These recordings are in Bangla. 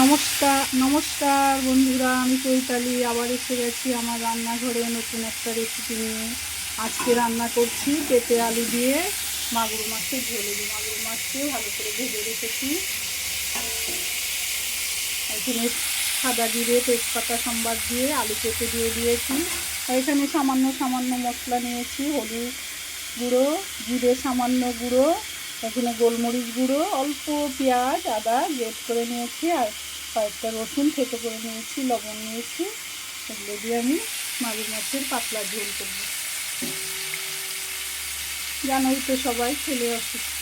নমস্কার নমস্কার বন্ধুরা, আমি চৈতালি, আবার এসে গেছি আমার রান্নাঘরে নতুন একটা রেসিপি নিয়ে। আজকে রান্না করছি পেঁপে আলু দিয়ে মাগুর মাছের ঝোলে। দিই মাগুর মাছকে ভালো করে ভেজে রেখেছি। এখানে সাদা জিরে, তেজপাতা, সম্বাদ দিয়ে আলু পেঁপে দিয়ে দিয়েছি। এখানে সামান্য সামান্য মশলা নিয়েছি, হলুদ গুঁড়ো, জিরে সামান্য গুঁড়ো, এখানে গোলমরিচ গুঁড়ো, অল্প পেঁয়াজ, আদা গ্রেট করে নিয়েছি। আর কয়েকটা রসুন থেতো করে নিয়েছি, লবণ নিয়েছি, এগুলো দিয়ে আমি মাগুর মাছের পাতলা ঝোল করব। জানোই তো সবাই, ছেলে অসুস্থ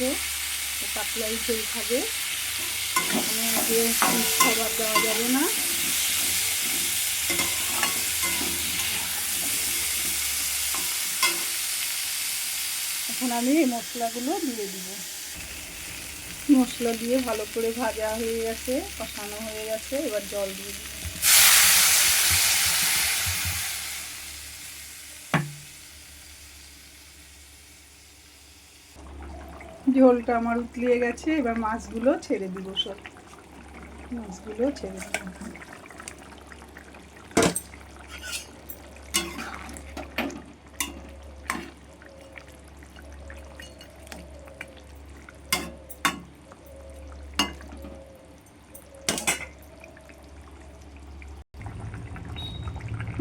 পাতলাই ঝোল খাবে। খাবার দেওয়া যাবে না। এখন আমি এই মশলাগুলো দিয়ে দিব। মশলা দিয়ে ভালো করে ভাজা হয়ে গেছে, কষানো হয়ে গেছে, এবার জল দিয়ে দিই ঝোলটা আমার উতলিয়ে গেছে, এবার মাছগুলো ছেড়ে দিব সব। মাছগুলো ছেড়ে দিব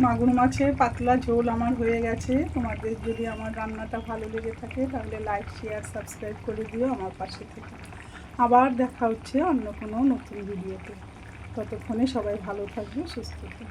মাগুর মাছের পাতলা ঝোল আমার হয়ে গেছে। তোমাদের যদি আমার রান্নাটা ভালো লেগে থাকে, তাহলে লাইক শেয়ার সাবস্ক্রাইব করে দিও আমার পাশে থেকে। আবার দেখা হচ্ছে অন্য কোনো নতুন ভিডিওতে ততক্ষণে সবাই ভালো থাকবে, সুস্থ থাকবে।